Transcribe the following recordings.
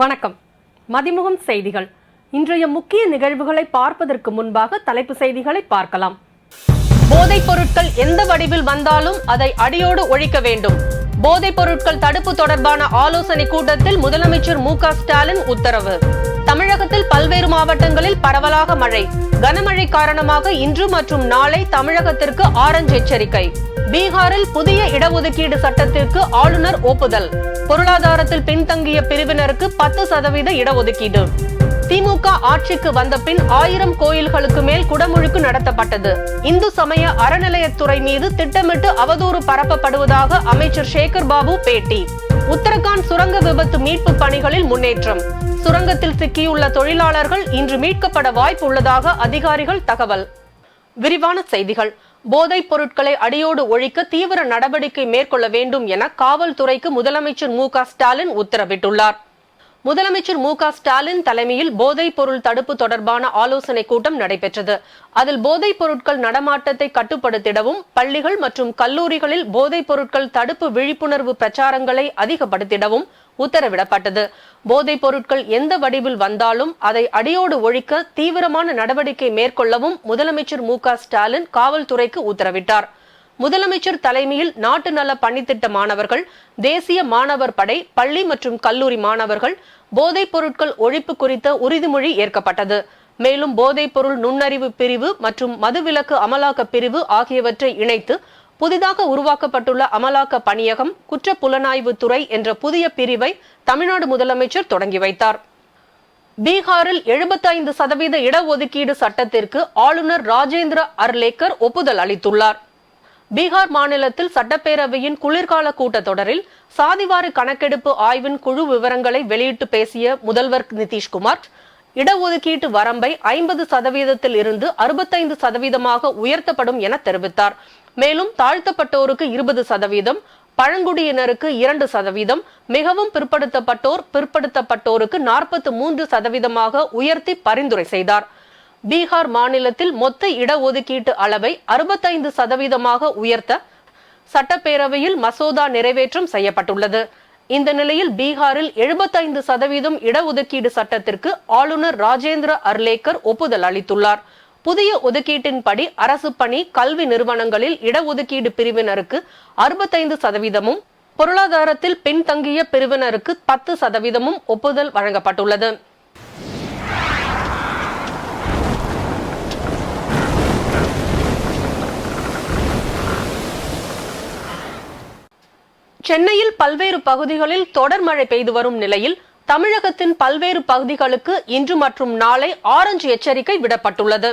வணக்கம். மதிமுகம் செய்திகள். இன்றைய முக்கிய நிகழ்வுகளை பார்ப்பதற்கு முன்பாக தலைப்பு செய்திகளை பார்க்கலாம். போதைப் பொருட்கள் எந்த வடிவில் வந்தாலும் அதை அடியோடு ஒழிக்க வேண்டும். போதைப் பொருட்கள் தடுப்பு தொடர்பான ஆலோசனை கூட்டத்தில் முதலமைச்சர் மு ஸ்டாலின் உத்தரவு. தமிழகத்தில் பல்வேறு மாவட்டங்களில் பரவலாக மழை. கனமழை காரணமாக இன்று மற்றும் நாளை தமிழகத்திற்கு ஆரஞ்சு எச்சரிக்கை. பீகாரில் புதிய இடஒதுக்கீடு சட்டத்திற்கு ஆளுநர் ஒப்புதல். பொருளாதாரத்தில் பின்தங்கிய பிரிவினருக்கு பத்து சதவீத இடஒதுக்கீடு. திமுக ஆட்சிக்கு வந்த பின் ஆயிரம் கோயில்களுக்கு மேல் குடமுழுக்கு நடத்தப்பட்டது. இந்து சமய அறநிலையத்துறை மீது திட்டமிட்டு அவதூறு பரப்பப்படுவதாக அமைச்சர் சேகர் பாபு பேட்டி. உத்தரகாண்ட் சுரங்க விபத்து மீட்பு பணிகளில் முன்னேற்றம். சுரங்கத்தில் சிக்கியுள்ள தொழிலாளர்கள் இன்று மீட்கப்பட வாய்ப்பு உள்ளதாக அதிகாரிகள் தகவல். விரிவான செய்திகள். போதைப் பொருட்களை அடியோடு ஒழிக்க தீவிர நடவடிக்கை மேற்கொள்ள வேண்டும் என காவல்துறைக்கு முதலமைச்சர் மு க ஸ்டாலின் உத்தரவிட்டுள்ளார். முதலமைச்சர் மு க ஸ்டாலின் தலைமையில் போதைப் பொருள் தடுப்பு தொடர்பான ஆலோசனை கூட்டம் நடைபெற்றது. அதில் போதைப் பொருட்கள் நடமாட்டத்தை கட்டுப்படுத்திடவும் பள்ளிகள் மற்றும் கல்லூரிகளில் போதைப் பொருட்கள் தடுப்பு விழிப்புணர்வு பிரச்சாரங்களை அதிகப்படுத்திடவும் உத்தரவிடப்பட்டது. போதைப் பொருட்கள் எந்த வடிவில் வந்தாலும் அதை அடியோடு ஒழிக்க தீவிரமான நடவடிக்கை மேற்கொள்ளவும் முதலமைச்சர் மு க ஸ்டாலின் காவல்துறைக்கு உத்தரவிட்டார். முதலமைச்சர் தலைமையில் நாட்டு நல பணித்திட்ட மாணவர்கள் தேசிய மாணவர் படை பள்ளி மற்றும் கல்லூரி மாணவர்கள் போதைப் பொருட்கள் ஒழிப்பு குறித்த உறுதிமொழி ஏற்கப்பட்டது. மேலும் போதைப் பொருள் நுண்ணறிவு பிரிவு மற்றும் மதுவிலக்கு அமலாக்க பிரிவு ஆகியவற்றை இணைத்து புதிதாக உருவாக்கப்பட்டுள்ள அமலாக்க பணியகம் குற்ற புலனாய்வு துறை என்ற புதிய பிரிவை தமிழ்நாடு முதலமைச்சர் தொடங்கி வைத்தார். பீகாரில் 75% சதவீத இடஒதுக்கீடு சட்டத்திற்கு ஆளுநர் ராஜேந்திர அர்லேக்கர் ஒப்புதல் அளித்துள்ளார். பீகார் மாநிலத்தில் சட்டப்பேரவையின் குளிர்கால கூட்டத்தொடரில் சாதிவாரி கணக்கெடுப்பு ஆய்வின் குழு விவரங்களை வெளியிட்டு பேசிய முதல்வர் நிதிஷ்குமார் இடஒதுக்கீட்டு வரம்பை ஐம்பது சதவீதத்தில் இருந்து அறுபத்தைந்து சதவீதமாக உயர்த்தப்படும் என தெரிவித்தார். மேலும் தாழ்த்தப்பட்டோருக்கு இருபது சதவீதம் பழங்குடியினருக்கு இரண்டு சதவீதம் மிகவும் பிற்படுத்தப்பட்டோர் பிற்படுத்தப்பட்டோருக்கு நாற்பத்தி மூன்று சதவீதமாக உயர்த்தி பரிந்துரை செய்தார். பீகார் மாநிலத்தில் மொத்த இடஒதுக்கீட்டு அளவை அறுபத்தைந்து சதவீதமாக உயர்த்த சட்டப்பேரவையில் மசோதா நிறைவேற்றம் செய்யப்பட்டுள்ளது. இந்த நிலையில் பீகாரில் 75% சதவீதம் இடஒதுக்கீடு சட்டத்திற்கு ஆளுநர் ராஜேந்திர அர்லேக்கர் ஒப்புதல் அளித்துள்ளார். புதிய ஒதுக்கீட்டின்படி அரசு பணி கல்வி நிறுவனங்களில் இடஒதுக்கீடு பிரிவினருக்கு அறுபத்தைந்து சதவீதமும் பொருளாதாரத்தில் பின்தங்கிய பிரிவினருக்கு பத்து சதவீதமும் ஒப்புதல் வழங்கப்பட்டுள்ளது. சென்னையில் பல்வேறு பகுதிகளில் தொடர் மழை பெய்து வரும் நிலையில் தமிழகத்தின் பல்வேறு பகுதிகளுக்கு இன்று மற்றும் நாளை ஆரஞ்சு எச்சரிக்கை விடப்பட்டுள்ளது.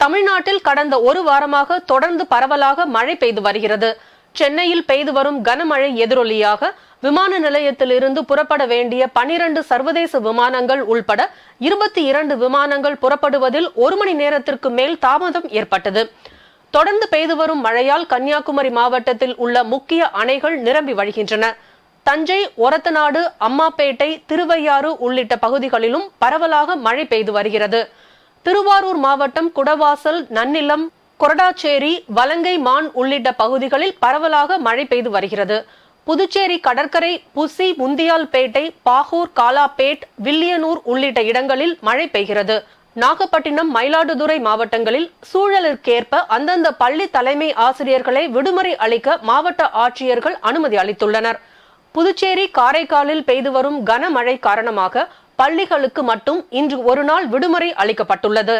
தமிழ்நாட்டில் கடந்த ஒரு வாரமாக தொடர்ந்து பரவலாக மழை பெய்து வருகிறது. சென்னையில் பெய்து வரும் கனமழை எதிரொலியாக விமான நிலையத்திலிருந்து புறப்பட வேண்டிய பனிரண்டு சர்வதேச விமானங்கள் உள்பட இருபத்தி இரண்டு விமானங்கள் புறப்படுவதில் ஒரு மணி நேரத்திற்கு மேல் தாமதம் ஏற்பட்டது. தொடர்ந்து பெய்து வரும் மழையால் கன்னியாகுமரி மாவட்டத்தில் உள்ள முக்கிய அணைகள் நிரம்பி வழிகின்றன. தஞ்சை ஒரத்தநாடு அம்மாப்பேட்டை திருவையாறு உள்ளிட்ட பகுதிகளிலும் பரவலாக மழை பெய்து வருகிறது. திருவாரூர் மாவட்டம் குடவாசல் நன்னிலம் கொரடாச்சேரி வலங்கை மான் உள்ளிட்ட பகுதிகளில் பரவலாக மழை பெய்து வருகிறது. புதுச்சேரி கடற்கரை புசி முந்தியால்பேட்டை பாகூர் காலாப்பேட் வில்லியனூர் உள்ளிட்ட இடங்களில் மழை பெய்கிறது. நாகப்பட்டினம் மயிலாடுதுறை மாவட்டங்களில் சூழலிற்கேற்ப அந்தந்த பள்ளி தலைமை ஆசிரியர்களை விடுமுறை அளிக்க மாவட்ட ஆட்சியர்கள் அனுமதி அளித்துள்ளனர். புதுச்சேரி காரைக்காலில் பெய்து வரும் கனமழை காரணமாக பள்ளிகளுக்கு மட்டும் இன்று ஒரு நாள் விடுமுறை அளிக்கப்பட்டுள்ளது.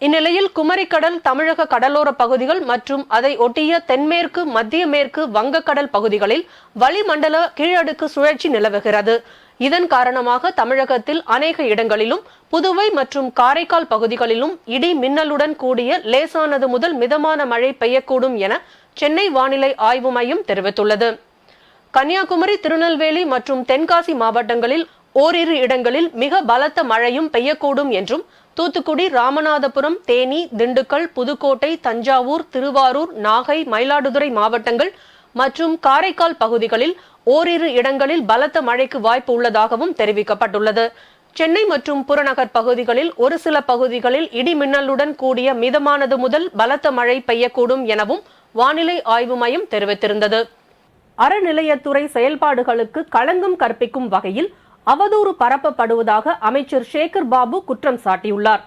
இந்நிலையில் குமரிக்கடல் தமிழக கடலோர பகுதிகள் மற்றும் அதை ஒட்டிய தென்மேற்கு மத்திய மேற்கு வங்கக்கடல் பகுதிகளில் வளிமண்டல கீழடுக்கு சுழற்சி நிலவுகிறது. இதன் காரணமாக தமிழகத்தில் அநேக இடங்களிலும் புதுவை மற்றும் காரைக்கால் பகுதிகளிலும் இடி மின்னலுடன் கூடிய லேசானது முதல் மிதமான மழை பெய்யக்கூடும் என சென்னை வானிலை ஆய்வு மையம் தெரிவித்துள்ளது. கன்னியாகுமரி திருநெல்வேலி மற்றும் தென்காசி மாவட்டங்களில் ஓரிரு இடங்களில் மிக பலத்த மழையும் பெய்யக்கூடும் என்றும் தூத்துக்குடி ராமநாதபுரம் தேனி திண்டுக்கல் புதுக்கோட்டை தஞ்சாவூர் திருவாரூர் நாகை மயிலாடுதுறை மாவட்டங்கள் மற்றும் காரைக்கால் பகுதிகளில் ஓரிரு இடங்களில் பலத்த மழைக்கு வாய்ப்பு உள்ளதாகவும் தெரிவிக்கப்பட்டுள்ளது. சென்னை மற்றும் புறநகர் பகுதிகளில் ஒரு சில பகுதிகளில் இடி மின்னலுடன் கூடிய மிதமானது முதல் பலத்த மழை பெய்யக்கூடும் எனவும் வானிலை ஆய்வு மையம் தெரிவித்திருந்தது. அறநிலையத்துறை செயல்பாடுகளுக்கு களங்கம் கற்பிக்கும் வகையில் அவதூறு பரப்பப்படுவதாக அமைச்சர் சேகர் பாபு குற்றம் சாட்டியுள்ளார்.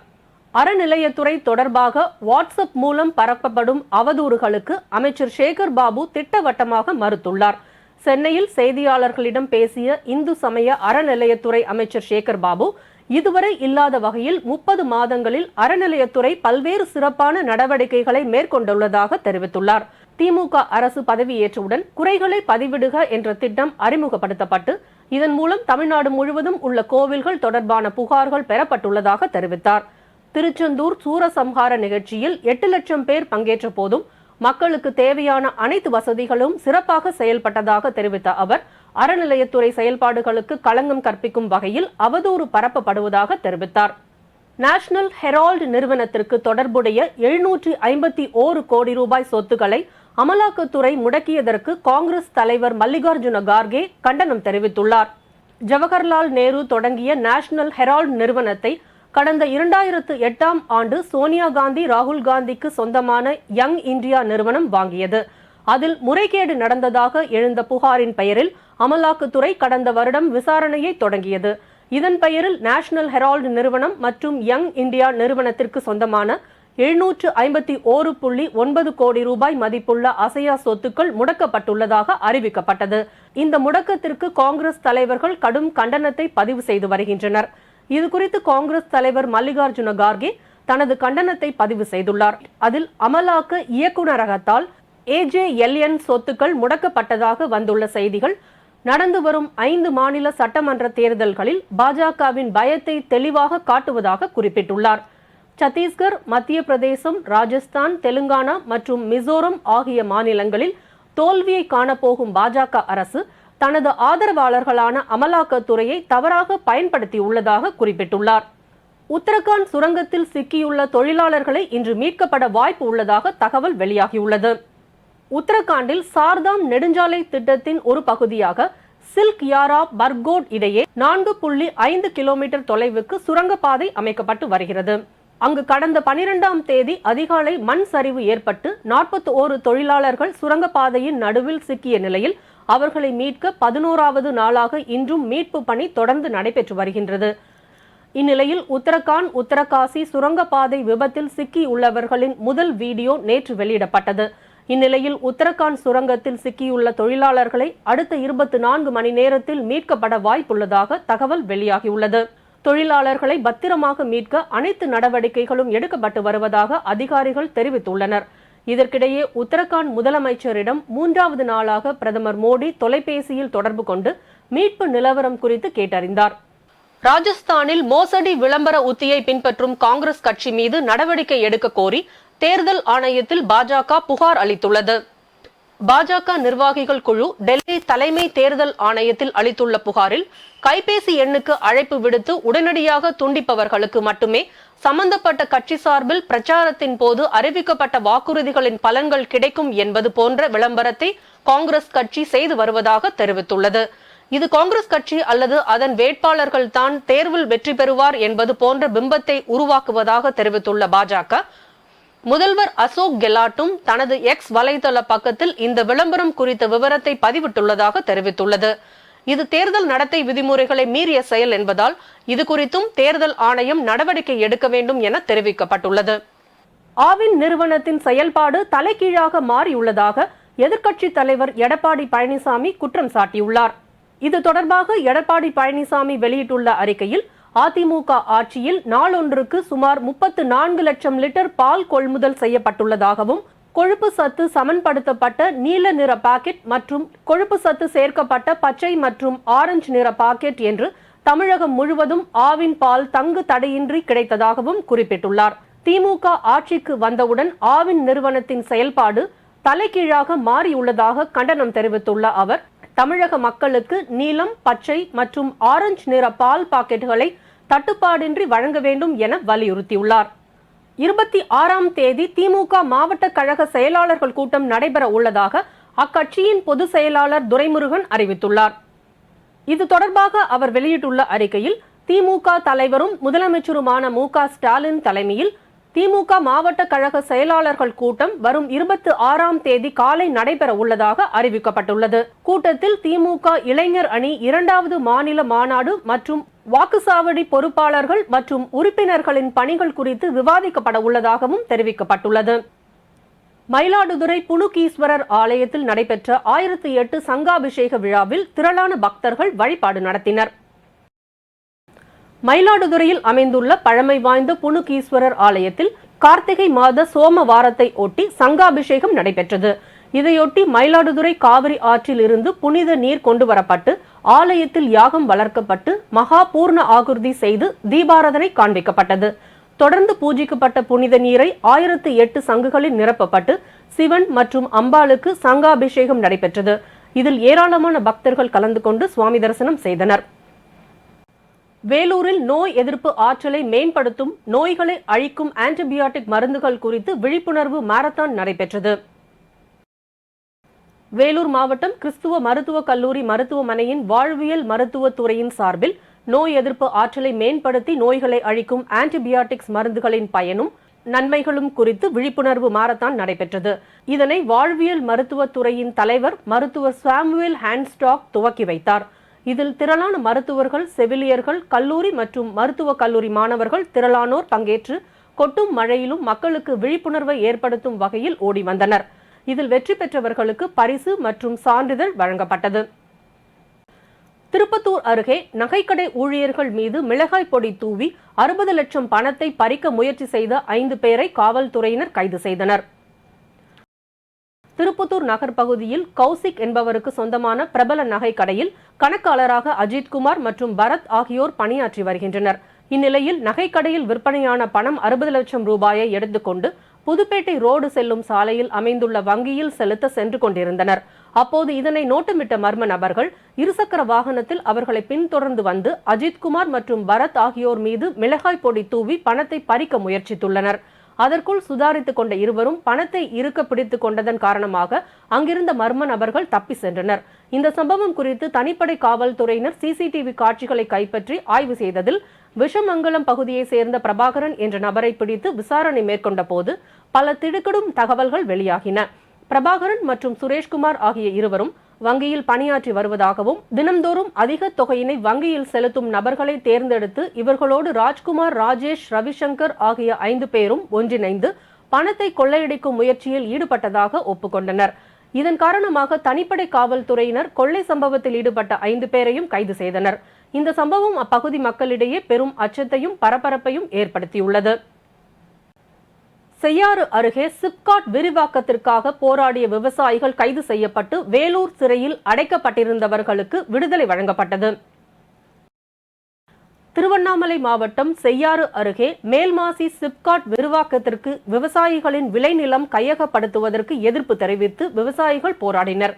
அறநிலையத்துறை தொடர்பாக வாட்ஸ்அப் மூலம் பரப்பப்படும் அவதூறுகளுக்கு அமைச்சர் சேகர் பாபு திட்டவட்டமாக மறுத்துள்ளார். சென்னையில் செய்தியாளர்களிடம் பேசிய இந்து சமய அறநிலையத்துறை அமைச்சர் சேகர் பாபு இதுவரை இல்லாத வகையில் முப்பது மாதங்களில் அறநிலையத்துறை பல்வேறு சிறப்பான நடவடிக்கைகளை மேற்கொண்டுள்ளதாக தெரிவித்துள்ளார். திமுக அரசு பதவியேற்றவுடன் குறைகளை பதிவிடுக என்ற திட்டம் அறிமுகப்படுத்தப்பட்டு இதன் மூலம் தமிழ்நாடு முழுவதும் உள்ள கோவில்கள் தொடர்பான புகார்கள் பெறப்பட்டுள்ளதாக தெரிவித்தார். திருச்செந்தூர் சூரசம்ஹார நிகழ்ச்சியில் எட்டு லட்சம் பேர் பங்கேற்ற போதும் மக்களுக்கு தேவையான அனைத்து வசதிகளும் சிறப்பாக செயல்பட்டதாக தெரிவித்த அவர் அறநிலையத்துறை செயல்பாடுகளுக்கு களங்கம் கற்பிக்கும் வகையில் அவதூறு பரப்பப்படுவதாக தெரிவித்தார். நேஷனல் ஹெரால்டு நிறுவனத்திற்கு தொடர்புடைய எழுநூற்றி ஐம்பத்தி ஓரு கோடி ரூபாய் சொத்துக்களை அமலாக்கத்துறை முடக்கியதற்கு காங்கிரஸ் தலைவர் மல்லிகார்ஜுன கார்கே கண்டனம் தெரிவித்துள்ளார். ஜவஹர்லால் நேரு தொடங்கிய நேஷனல் ஹெரால்டு நிறுவனத்தை கடந்த இரண்டாயிரத்து எட்டாம் ஆண்டு சோனியா காந்தி ராகுல் காந்திக்கு சொந்தமான யங் இந்தியா நிறுவனம் வாங்கியது. அதில் முறைகேடு நடந்ததாக எழுந்த புகாரின் பெயரில் அமலாக்கத்துறை கடந்த வருடம் விசாரணையை தொடங்கியது. இதன் பெயரில் நேஷனல் ஹெரால்டு நிறுவனம் மற்றும் யங் இந்தியா நிறுவனத்திற்கு சொந்தமான எழுநூற்று ஐம்பத்தி ஓரு புள்ளி ஒன்பது கோடி ரூபாய் மதிப்புள்ள அசையா சொத்துக்கள் முடக்கப்பட்டுள்ளதாக அறிவிக்கப்பட்டது. இந்த முடக்கத்திற்கு காங்கிரஸ் தலைவர்கள் கடும் கண்டனத்தை பதிவு செய்து வருகின்றனர். இது குறித்து காங்கிரஸ் தலைவர் மல்லிகார்ஜுன கார்கே தனது கண்டனத்தை பதிவு செய்துள்ளார். அதில் அமலாக்க இயக்குநரகத்தால் ஏஜேஎல்என் சொத்துக்கள் முடக்கப்பட்டதாக வந்துள்ள செய்திகள் நடந்து வரும் ஐந்து மாநில சட்டமன்ற தேர்தல்களில் பாஜகவின் பயத்தை தெளிவாக காட்டுவதாக குறிப்பிட்டுள்ளார். சத்தீஸ்கர் மத்திய பிரதேசம் ராஜஸ்தான் தெலுங்கானா மற்றும் மிசோரம் ஆகிய மாநிலங்களில் தோல்வியை காணப்போகும் பாஜக அரசு தனது ஆதரவாளர்களான அமலாக்கத்துறையை தவறாக பயன்படுத்தியுள்ளதாக குறிப்பிட்டுள்ளார். உத்தரகாண்ட் சுரங்கத்தில் சிக்கியுள்ள தொழிலாளர்களை இன்று மீட்கப்பட வாய்ப்பு உள்ளதாக தகவல் வெளியாகியுள்ளது. உத்தரகாண்டில் சார்தாம் நெடுஞ்சாலை திட்டத்தின் ஒரு பகுதியாக சில்க் யாரா பர்கோட் இடையே நான்கு புள்ளி ஐந்து கிலோமீட்டர் தொலைவுக்கு சுரங்கப்பாதை அமைக்கப்பட்டு வருகிறது. அங்கு கடந்த பனிரெண்டாம் தேதி அதிகாலை மண் சரிவு ஏற்பட்டு நாற்பத்தி ஓரு தொழிலாளர்கள் சுரங்கப்பாதையின் நடுவில் சிக்கிய நிலையில் அவர்களை மீட்க பதினோராவது நாளாக இன்றும் மீட்பு பணி தொடர்ந்து நடைபெற்று வருகின்றது. இந்நிலையில் உத்தரகாண்ட் உத்தரகாசி சுரங்கப்பாதை விபத்தில் சிக்கியுள்ளவர்களின் முதல் வீடியோ நேற்று வெளியிடப்பட்டது. இந்நிலையில் உத்தரகாண்ட் சுரங்கத்தில் சிக்கியுள்ள தொழிலாளர்களை அடுத்த இருபத்தி நான்கு மணி நேரத்தில் மீட்கப்பட வாய்ப்புள்ளதாக தகவல் வெளியாகியுள்ளது. தொழிலாளர்களை பத்திரமாக மீட்க அனைத்து நடவடிக்கைகளும் எடுக்கப்பட்டு வருவதாக அதிகாரிகள் தெரிவித்துள்ளனர். இதற்கிடையே உத்தரகாண்ட் முதலமைச்சரிடம் மூன்றாவது நாளாக பிரதமர் மோடி தொலைபேசியில் தொடர்பு கொண்டு மீட்பு நிலவரம் குறித்து கேட்டறிந்தார். ராஜஸ்தானில் மோசடி விளம்பர உத்தியை பின்பற்றும் காங்கிரஸ் கட்சி மீது நடவடிக்கை எடுக்க கோரி தேர்தல் ஆணையத்தில் பாஜக புகார் அளித்துள்ளது. பாஜக நிர்வாகிகள் குழு டெல்லி தலைமை தேர்தல் ஆணையத்தில் அளித்துள்ள புகாரில் கைபேசி எண்ணுக்கு அழைப்பு விடுத்து உடனடியாக துண்டிப்பவர்களுக்கு மட்டுமே சம்பந்தப்பட்ட கட்சி சார்பில் பிரச்சாரத்தின் போது அறிவிக்கப்பட்ட வாக்குறுதிகளின் பலன்கள் கிடைக்கும் என்பது போன்ற விளம்பரத்தை காங்கிரஸ் கட்சி செய்து வருவதாக தெரிவித்துள்ளது. இது காங்கிரஸ் கட்சி அல்லது அதன் வேட்பாளர்கள் தான் தேர்வில் வெற்றி பெறுவார் என்பது போன்ற பிம்பத்தை உருவாக்குவதாக தெரிவித்துள்ள பாஜக முதல்வர் அசோக் கெலாட்டும் தனது எக்ஸ் வலைதள பக்கத்தில் இந்த விளம்பரம் குறித்த விவரத்தை பதிவிட்டுள்ளதாக தெரிவித்துள்ளது. இது தேர்தல் நடத்தை விதிமுறைகளை மீறிய செயல் என்பதால் இது குறித்தும் தேர்தல் ஆணையம் நடவடிக்கை எடுக்க வேண்டும் என தெரிவிக்கப்பட்டுள்ளது. ஆவின் நிறுவனத்தின் செயல்பாடு தலைகீழாக மாறியுள்ளதாக எதிர்க்கட்சி தலைவர் எடப்பாடி பழனிசாமி குற்றம் சாட்டியுள்ளார். இது தொடர்பாக எடப்பாடி பழனிசாமி வெளியிட்டுள்ள அறிக்கையில் அதிமுக ஆட்சியில் நாளொன்றுக்கு சுமார் முப்பத்து நான்கு லட்சம் லிட்டர் பால் கொள்முதல் செய்யப்பட்டுள்ளதாகவும் கொழுப்பு சத்து சமன்படுத்தப்பட்ட நீல நிற பாக்கெட் மற்றும் கொழுப்பு சத்து சேர்க்கப்பட்ட பச்சை மற்றும் ஆரஞ்சு நிற பாக்கெட் என்று தமிழகம் முழுவதும் ஆவின் பால் தங்கு தடையின்றி கிடைத்ததாகவும் குறிப்பிட்டுள்ளார். திமுக ஆட்சிக்கு வந்தவுடன் ஆவின் நிறுவனத்தின் செயல்பாடு தலைகீழாக மாறியுள்ளதாக கண்டனம் தெரிவித்துள்ள அவர் தமிழக மக்களுக்கு நீலம் பச்சை மற்றும் ஆரஞ்சு நிற பால் பாக்கெட்டுகளை தட்டுப்பாடின்றி வழங்க வேண்டும் என வலியுறுத்தியுள்ளார். இருபத்தி ஆறாம் தேதி திமுக மாவட்ட கழக செயலாளர்கள் கூட்டம் நடைபெற உள்ளதாக அக்கட்சியின் பொதுச் செயலாளர் துரைமுருகன் அறிவித்துள்ளார். இது தொடர்பாக அவர் வெளியிட்டுள்ள அறிக்கையில் திமுக தலைவரும் முதலமைச்சருமான மு க ஸ்டாலின் தலைமையில் திமுக மாவட்ட கழக செயலாளர்கள் கூட்டம் வரும் இருபத்தி ஆறாம் தேதி காலை நடைபெற உள்ளதாக அறிவிக்கப்பட்டுள்ளது. கூட்டத்தில் திமுக இளைஞர் அணி இரண்டாவது மாநில மாநாடு மற்றும் வாக்குச்சாவடி பொறுப்பாளர்கள் மற்றும் உறுப்பினர்களின் பணிகள் குறித்து விவாதிக்கப்பட உள்ளதாகவும் தெரிவிக்கப்பட்டுள்ளது. மயிலாடுதுறை புனுகீஸ்வரர் ஆலயத்தில் நடைபெற்ற ஆயிரத்தி எட்டு சங்காபிஷேக விழாவில் திரளான பக்தர்கள் வழிபாடு நடத்தினர். மயிலாடுதுறையில் அமைந்துள்ள பழமை வாய்ந்த புனுகீஸ்வரர் ஆலயத்தில் கார்த்திகை மாத சோமவாரத்தை ஒட்டி சங்காபிஷேகம் நடைபெற்றது. இதையொட்டி மயிலாடுதுறை காவிரி ஆற்றில் இருந்து புனித நீர் கொண்டு வரப்பட்டு ஆலயத்தில் யாகம் வளர்க்கப்பட்டு மகா பூர்ண ஆகுர்தி செய்து தீபாராதனை காண்பிக்கப்பட்டது. தொடர்ந்து பூஜிக்கப்பட்ட புனித நீரை ஆயிரத்து எட்டு சங்குகளில் நிரப்பப்பட்டு சிவன் மற்றும் அம்பாளுக்கு சங்காபிஷேகம் நடைபெற்றது. இதில் ஏராளமான பக்தர்கள் கலந்து கொண்டு சுவாமி தரிசனம் செய்தனர். வேலூரில் நோய் எதிர்ப்பு ஆற்றலை மேம்படுத்தும் நோய்களை அழிக்கும் ஆன்டிபியாட்டிக் மருந்துகள் குறித்து விழிப்புணர்வு மாரத்தான் நடைபெற்றது. வேலூர் மாவட்டம் கிறிஸ்துவ மருத்துவக் கல்லூரி மருத்துவமனையின் வாழ்வியல் மருத்துவத் துறையின் சார்பில் நோய் எதிர்ப்பு ஆற்றலை மேம்படுத்தி நோய்களை அழிக்கும் ஆன்டிபியாட்டிக்ஸ் மருந்துகளின் பயனும் நன்மைகளும் குறித்து விழிப்புணர்வு மாரத்தான் நடைபெற்றது. இதனை வாழ்வியல் மருத்துவத் துறையின் தலைவர் மருத்துவர் சாமுவேல் ஹேண்ட்ஸ்டாக் துவக்கி வைத்தார். இதில் திரளான மருத்துவர்கள் செவிலியர்கள் கல்லூரி மற்றும் மருத்துவக் கல்லூரி மாணவர்கள் திரளானோர் பங்கேற்று கொட்டும் மழையிலும் மக்களுக்கு விழிப்புணர்வை ஏற்படுத்தும் வகையில் ஓடி வந்தனர். இதில் வெற்றி பெற்றவர்களுக்கு பரிசு மற்றும் சான்றிதழ் வழங்கப்பட்டது. திருப்பத்தூர் அருகே நகைக்கடை ஊழியர்கள் மீது மிளகாய் பொடி தூவி அறுபது லட்சம் பணத்தை பறிக்க முயற்சி செய்த ஐந்து பேரை காவல்துறையினர் கைது செய்தனர். திருப்புத்தூர் நகர் பகுதியில் கௌசிக் என்பவருக்கு சொந்தமான பிரபல நகை கடையில் கணக்காளராக அஜித்குமார் மற்றும் பரத் ஆகியோர் பணியாற்றி வருகின்றனர். இந்நிலையில் நகைக்கடையில் விற்பனையான பணம் அறுபது லட்சம் ரூபாயை எடுத்துக்கொண்டு புதுப்பேட்டை ரோடு செல்லும் சாலையில் அமைந்துள்ள வங்கியில் செலுத்த சென்று கொண்டிருந்தனர். அப்போது இதனை நோட்டமிட்ட மர்ம நபர்கள் இருசக்கர வாகனத்தில் அவர்களை பின்தொடர்ந்து வந்து அஜித்குமார் மற்றும் பரத் ஆகியோர் மீது மிளகாய் பொடி தூவி பணத்தை பறிக்க முயற்சித்துள்ளனர். அதற்குள் சுதாரித்துக் கொண்ட இருவரும் பணத்தை இருக்க பிடித்துக் கொண்டதன் காரணமாக அங்கிருந்த மர்ம நபர்கள் தப்பி சென்றனர். இந்த சம்பவம் குறித்து தனிப்படை காவல்துறையினர் சிசிடிவி காட்சிகளை கைப்பற்றி ஆய்வு செய்ததில் விஷமங்கலம் பகுதியைச் சேர்ந்த பிரபாகரன் என்ற நபரை பிடித்து விசாரணை மேற்கொண்ட போது பல திடுக்கிடும் தகவல்கள் வெளியாகின. பிரபாகரன் மற்றும் சுரேஷ்குமார் ஆகிய இருவரும் வங்கியில் பணியாற்றி வருவதாகவும் தினம்தோறும் அதிக தொகையினை வங்கியில் செலுத்தும் நபர்களை தேர்ந்தெடுத்து இவர்களோடு ராஜ்குமார் ராஜேஷ் ரவிசங்கர் ஆகிய ஐந்து பேரும் ஒன்றிணைந்து பணத்தை கொள்ளையடிக்கும் முயற்சியில் ஈடுபட்டதாக ஒப்புக்கொண்டனர். இதன் காரணமாக தனிப்படை காவல்துறையினர் கொள்ளை சம்பவத்தில் ஈடுபட்ட ஐந்து பேரையும் கைது செய்தனர். இந்த சம்பவம் அப்பகுதி மக்களிடையே பெரும் அச்சத்தையும் பரபரப்பையும் ஏற்படுத்தியுள்ளது. செய்யாறு அருகே சிப்காட் விரிவாக்கத்திற்காக போராடிய விவசாயிகள் கைது செய்யப்பட்டு வேலூர் சிறையில் அடைக்கப்பட்டிருந்தவர்களுக்கு விடுதலை வழங்கப்பட்டது. திருவண்ணாமலை மாவட்டம் செய்யாறு அருகே மேல்மாசி சிப்காட் விரிவாக்கத்திற்கு விவசாயிகளின் விளைநிலம் கையகப்படுத்துவதற்கு எதிர்ப்பு தெரிவித்து விவசாயிகள் போராடினர்.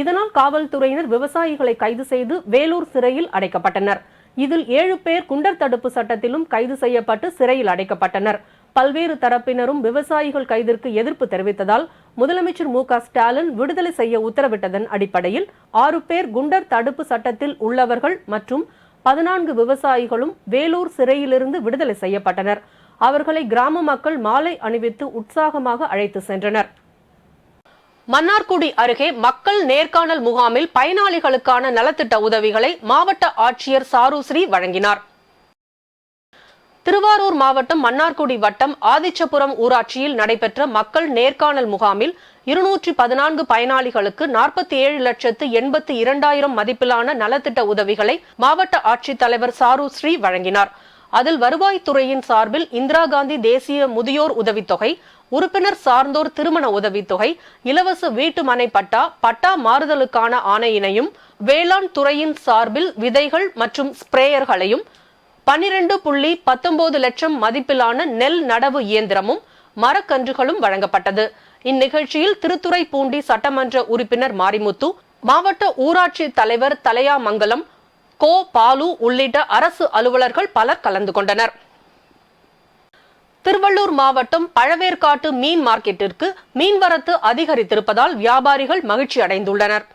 இதனால் காவல்துறையினர் விவசாயிகளை கைது செய்து வேலூர் சிறையில் அடைக்கப்பட்டனர். இதில் ஏழு பேர் குண்டர் தடுப்பு சட்டத்திலும் கைது செய்யப்பட்டு சிறையில் அடைக்கப்பட்டனர். பல்வேறு தரப்பினரும் விவசாயிகள் கைதிற்கு எதிர்ப்பு தெரிவித்ததால் முதலமைச்சர் மு க ஸ்டாலின் விடுதலை செய்ய உத்தரவிட்டதன் அடிப்படையில் ஆறு பேர் குண்டர் தடுப்பு சட்டத்தில் உள்ளவர்கள் மற்றும் பதினான்கு விவசாயிகளும் வேலூர் சிறையிலிருந்து விடுதலை செய்யப்பட்டனர். அவர்களை கிராம மக்கள் மாலை அணிவித்து உற்சாகமாக அழைத்து சென்றனர். மன்னார்குடி அருகே மக்கள் நேர்காணல் முகாமில் பயனாளிகளுக்கான நலத்திட்ட உதவிகளை மாவட்ட ஆட்சியர் சாருஸ்ரீ வழங்கினார். திருவாரூர் மாவட்டம் மன்னார்குடி வட்டம் ஆதிச்சபுரம் ஊராட்சியில் நடைபெற்ற மக்கள் நேர்காணல் முகாமில் இருநூற்றி பதினான்கு பயனாளிகளுக்கு நாற்பத்தி ஏழு லட்சத்து எண்பத்தி இரண்டாயிரம் மதிப்பிலான நலத்திட்ட உதவிகளை மாவட்ட ஆட்சித்தலைவர் சாருஸ்ரீ வழங்கினார். அதில் வருவாய்த்துறையின் சார்பில் இந்திரா காந்தி தேசிய முதியோர் உதவித்தொகை உறுப்பினர் சார்ந்தோர் திருமண உதவித்தொகை இலவச வீட்டு மனை பட்டா பட்டா மாறுதலுக்கான ஆணையினையும் வேளாண் துறையின் சார்பில் விதைகள் மற்றும் ஸ்ப்ரேயர்களையும் பன்னிரண்டு புள்ளி பத்தொன்பது லட்சம் மதிப்பிலான நெல் நடவு இயந்திரமும் மரக்கன்றுகளும் வழங்கப்பட்டது. இந்நிகழ்ச்சியில் திருத்துறைப்பூண்டி சட்டமன்ற உறுப்பினர் மாரிமுத்து மாவட்ட ஊராட்சி தலைவர் தலையாமங்கலம் கோ பாலு உள்ளிட்ட அரசு அலுவலர்கள் பலர் கலந்து கொண்டனர். திருவள்ளூர் மாவட்டம் பழவேற்காட்டு மீன் மார்க்கெட்டிற்கு மீன்வரத்து அதிகரித்திருப்பதால் வியாபாரிகள் மகிழ்ச்சி அடைந்துள்ளனர்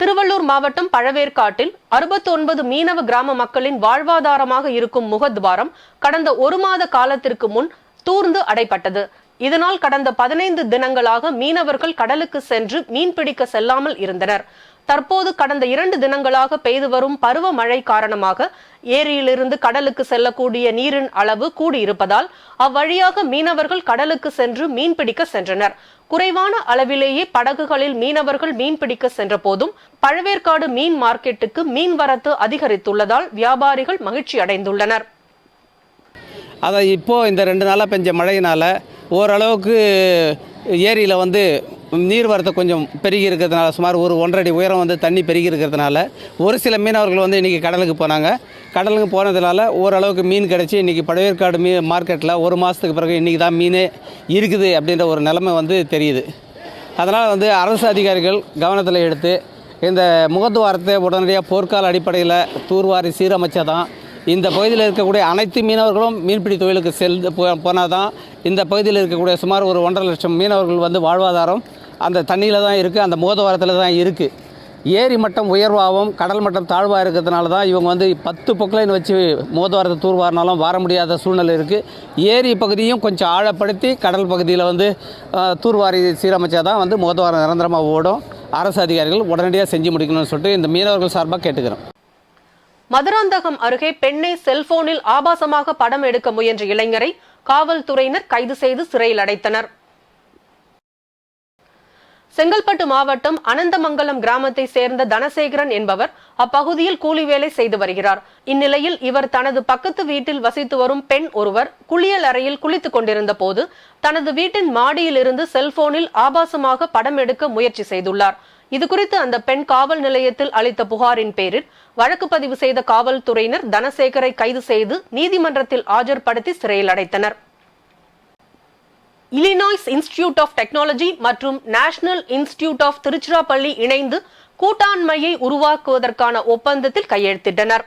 திருவள்ளூர் மாவட்டம் பழவேற்காட்டில் அறுபத்தி ஒன்பது மீனவ கிராம மக்களின் வாழ்வாதாரமாக இருக்கும் முகத்வாரம் கடந்த ஒரு மாத காலத்திற்கு முன் தூர்ந்து அடைப்பட்டது. இதனால் கடந்த பதினைந்து தினங்களாக மீனவர்கள் கடலுக்கு சென்று மீன்பிடிக்க செல்லாமல் இருந்தனர். தற்போது கடந்த இரண்டு தினங்களாக பெய்து வரும் பருவமழை காரணமாக ஏரியிலிருந்து கடலுக்கு செல்லக்கூடிய நீரின் அளவு கூடியிருப்பதால் அவ்வழியாக மீனவர்கள் கடலுக்கு சென்று மீன்பிடிக்க சென்றனர். குறைவான அளவிலேயே படகுகளில் மீனவர்கள் மீன்பிடிக்க சென்ற போதும் பழவேற்காடு மீன் மார்க்கெட்டுக்கு மீன் வரத்து அதிகரித்துள்ளதால் வியாபாரிகள் மகிழ்ச்சி அடைந்துள்ளனர். அதை இப்போது இந்த ரெண்டு நாளாக பெஞ்ச மழையினால் ஓரளவுக்கு ஏரியில் வந்து நீர்வரத்து கொஞ்சம் பெருகி இருக்கிறதுனால சுமார் ஒரு ஒன்றரை அடி உயரம் வந்து தண்ணி பெருகி இருக்கிறதுனால ஒரு சில மீனவர்கள் வந்து இன்றைக்கி கடலுக்கு போனாங்க. கடலுக்கு போனதுனால ஓரளவுக்கு மீன் கிடச்சி இன்றைக்கி பழையற்காடு மீ மார்க்கெட்டில் ஒரு மாதத்துக்கு பிறகு இன்றைக்கி தான் மீனே இருக்குது அப்படின்ற ஒரு நிலைமை வந்து தெரியுது. அதனால் வந்து அரசு அதிகாரிகள் கவனத்தில் எடுத்து இந்த முகத்துவாரத்தை உடனடியாக போர்க்கால அடிப்படையில் தூர்வாரி சீரமைச்சா தான் இந்த பகுதியில் இருக்கக்கூடிய அனைத்து மீனவர்களும் மீன்பிடி தொழிலுக்கு செல் போனால் தான் இந்த பகுதியில் இருக்கக்கூடிய சுமார் ஒரு ஒன்றரை லட்சம் மீனவர்கள் வந்து வாழ்வாதாரம் அந்த தண்ணியில் தான் இருக்குது அந்த முகத்துவாரத்தில் தான் இருக்குது ஏரி மட்டம் உயர்வாகவும் கடல் மட்டம் தாழ்வாக இருக்கிறதுனால தான் இவங்க வந்து பத்து பொக்லைன் வச்சு மோதுவாரத்தை தூர்வாரினாலும் வர முடியாத சூழ்நிலை இருக்குது ஏரி பகுதியும் கொஞ்சம் ஆழப்படுத்தி கடல் பகுதியில் வந்து தூர்வாரி சீரமைச்சா தான் வந்து மோதுவாரம் நிரந்தரமாக ஓடும். அரசு அதிகாரிகள் உடனடியாக செஞ்சு முடிக்கணும்னு சொல்லிட்டு இந்த மீனவர்கள் சார்பாக கேட்டுக்கிறோம். மதுராந்தகம் அருகே பெண்ணை செல்போனில் ஆபாசமாக படம் எடுக்க முயன்ற இளைஞரை காவல்துறையினர் கைது செய்து சிறையில் அடைத்தனர். செங்கல்பட்டு மாவட்டம் அனந்தமங்கலம் கிராமத்தை சேர்ந்த தனசேகரன் என்பவர் அப்பகுதியில் கூலி வேலை செய்து வருகிறார். இந்நிலையில் இவர் தனது பக்கத்து வீட்டில் வசித்து வரும் பெண் ஒருவர் குளியல் அறையில் குளித்துக் கொண்டிருந்த போது தனது வீட்டின் மாடியிலிருந்து செல்போனில் ஆபாசமாக படம் எடுக்க முயற்சி செய்துள்ளார். இதுகுறித்து அந்த பெண் காவல் நிலையத்தில் அளித்த புகாரின் பேரில் வழக்கு பதிவு செய்த காவல்துறையினர் தனசேகரை கைது செய்து நீதிமன்றத்தில் ஆஜர்படுத்தி சிறையில் அடைத்தனர். இலினாய்ஸ் இன்ஸ்டிடியூட் ஆஃப் டெக்னாலஜி மற்றும் நேஷனல் இன்ஸ்டிடியூட் ஆஃப் திருச்சிராப்பள்ளி இணைந்து கூட்டாண்மையை உருவாக்குவதற்கான ஒப்பந்தத்தில் கையெழுத்திட்டனர்.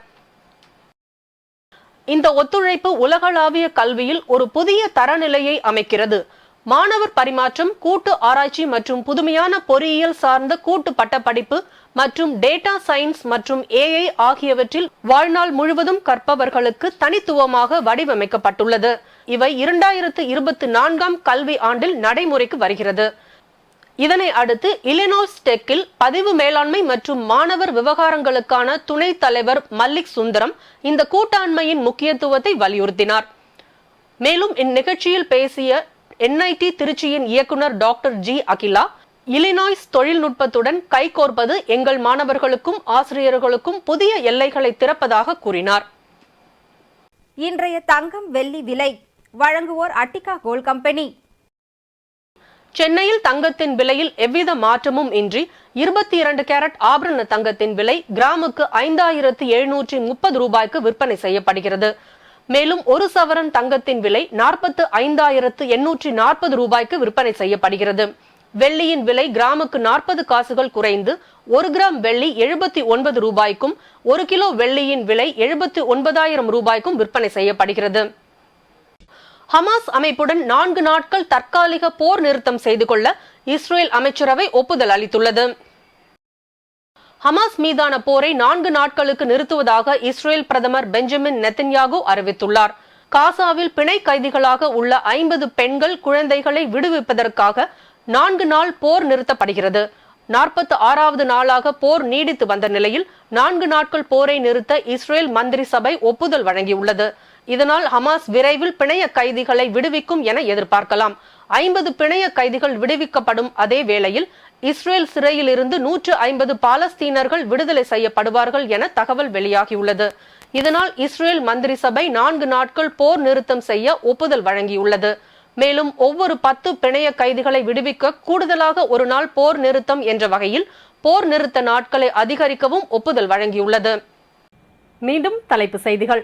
இந்த ஒத்துழைப்பு உலகளாவிய கல்வியில் ஒரு புதிய தரநிலையை அமைக்கிறது. மாணவர் பரிமாற்றம் கூட்டு ஆராய்ச்சி மற்றும் புதுமையான பொறியியல் சார்ந்த கூட்டு பட்டப்படிப்பு மற்றும் டேட்டா சயின்ஸ் மற்றும் ஏஐ ஆகியவற்றில் வாழ்நாள் முழுவதும் கற்பவர்களுக்கு தனித்துவமாக வடிவமைக்கப்பட்டுள்ளது. இவை இரண்டாயிரத்து இருபத்தி நான்காம் கல்வி ஆண்டில் நடைமுறைக்கு வருகிறது. இதனை அடுத்து இலினோஸ் டெக்கில் பதிவு மேலாண்மை மற்றும் மாணவர் விவகாரங்களுக்கான துணைத் தலைவர் மல்லிக் சுந்தரம் இந்த கூட்டாண்மையின் முக்கியத்துவத்தை வலியுறுத்தினார். மேலும் இந்நிகழ்ச்சியில் பேசிய என்ஐடி திருச்சியின் இயக்குனர் டாக்டர் ஜி அகிலா இலினாய்ஸ் தொழில்நுட்பத்துடன் கைகோர்ப்பது எங்கள் மாணவர்களுக்கும் ஆசிரியர்களுக்கும் புதிய எல்லைகளை திறப்பதாக கூறினார். இன்றைய தங்கம் வெள்ளி விலை வழங்குவோர் அட்டிகா கோல் கம்பெனி. சென்னையில் தங்கத்தின் விலையில் எவ்வித மாற்றமும் இன்றி இருபத்தி இரண்டு கேரட் ஆபரண தங்கத்தின் விலை கிராமுக்கு ஐந்தாயிரத்து எழுநூற்றி முப்பது ரூபாய்க்கு விற்பனை செய்யப்படுகிறது. மேலும் ஒரு சவரன் தங்கத்தின் விலை நாற்பத்து ஐந்தாயிரத்து எண்ணூற்றி நாற்பது ரூபாய்க்கு விற்பனை செய்யப்படுகிறது. வெள்ளியின் விலை கிராமுக்கு நாற்பது காசுகள் குறைந்து ஒரு கிராம் வெள்ளி எழுபத்தி ஒன்பது ரூபாய்க்கும் ஒரு கிலோ வெள்ளியின் விலை எழுபத்தி ஒன்பதாயிரம் ரூபாய்க்கும் விற்பனை செய்யப்படுகிறது. ஹமாஸ் அமைப்புடன் நான்கு நாட்கள் தற்காலிக போர் நிறுத்தம் செய்து கொள்ள இஸ்ரேல் அமைச்சரவை ஒப்புதல் அளித்துள்ளது. ஹமாஸ் மீதான போரை நான்கு நாட்களுக்கு நிறுத்துவதாக இஸ்ரேல் பிரதமர் பெஞ்சமின் நெத்தன்யாகு அறிவித்துள்ளார். காசாவில் பிணை கைதிகளாக உள்ள ஐம்பது பெண்கள் குழந்தைகளை விடுவிப்பதற்காக நான்கு நாள் போர் நிறுத்தப்படுகிறது. நாற்பத்தி ஆறாவது நாளாக போர் நீடித்து வந்த நிலையில் நான்கு நாட்கள் போரை நிறுத்த இஸ்ரேல் மந்திரி சபை ஒப்புதல் வழங்கியுள்ளது. இதனால் ஹமாஸ் விரைவில் பிணைய கைதிகளை விடுவிக்கும் என எதிர்பார்க்கலாம். ஐம்பது பிணைய கைதிகள் விடுவிக்கப்படும் அதே வேளையில் இஸ்ரேல் சிறையில் இருந்து நூற்று ஐம்பது பாலஸ்தீனர்கள் விடுதலை செய்யப்படுவார்கள் என தகவல் வெளியாகியுள்ளது. இதனால் இஸ்ரேல் மந்திரி சபை நான்கு நாட்கள் போர் நிறுத்தம் செய்ய ஒப்புதல் வழங்கியுள்ளது. மேலும் ஒவ்வொரு பத்து பிணைய கைதிகளை விடுவிக்க கூடுதலாக ஒரு நாள் போர் நிறுத்தம் என்ற வகையில் போர் நிறுத்த நாட்களை அதிகரிக்கவும் ஒப்புதல் வழங்கியுள்ளது. மீண்டும் தலைப்பு செய்திகள்.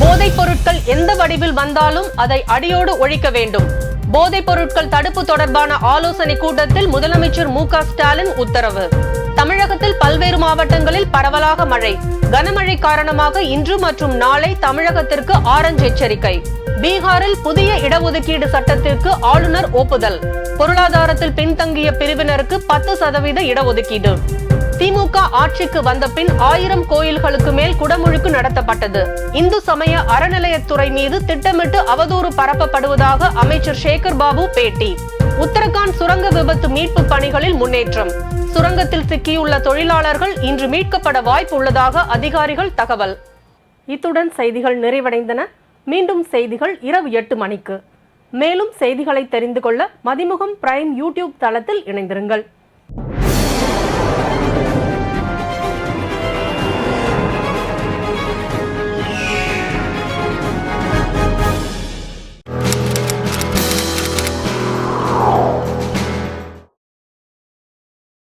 போதைப் பொருட்கள் எந்த வடிவில் வந்தாலும் அதை அடியோடு ஒழிக்க வேண்டும். போதைப் பொருட்கள் தடுப்பு தொடர்பான ஆலோசனை கூட்டத்தில் முதலமைச்சர் மு க ஸ்டாலின் உத்தரவு. தமிழகத்தில் பல்வேறு மாவட்டங்களில் பரவலாக மழை. கனமழை காரணமாக இன்று மற்றும் நாளை தமிழகத்திற்கு ஆரஞ்சு எச்சரிக்கை. பீகாரில் புதிய இடஒதுக்கீடு சட்டத்திற்கு ஆளுநர் ஒப்புதல். பொருளாதாரத்தில் பின்தங்கிய பிரிவினருக்கு பத்து சதவீத இடஒதுக்கீடு. திமுக ஆட்சிக்கு வந்த பின் ஆயிரம் கோயில்களுக்கு மேல் குடமுழுக்கு நடத்தப்பட்டது. இந்து சமய அறநிலையத்துறை மீது திட்டமிட்டு அவதூறு பரப்பப்படுவதாக அமைச்சர் சேகர் பாபு பேட்டி. உத்தரகாண்ட் சுரங்க விபத்து மீட்பு பணிகளில் முன்னேற்றம். சுரங்கத்தில் சிக்கியுள்ள தொழிலாளர்கள் இன்று மீட்கப்பட வாய்ப்பு உள்ளதாக அதிகாரிகள் தகவல். இத்துடன் செய்திகள் நிறைவடைந்தன. மீண்டும் செய்திகள் இரவு எட்டு மணிக்கு. மேலும் செய்திகளை தெரிந்து கொள்ள மதிமுகம் பிரைம் யூடியூப் தளத்தில் இணைந்திருங்கள்.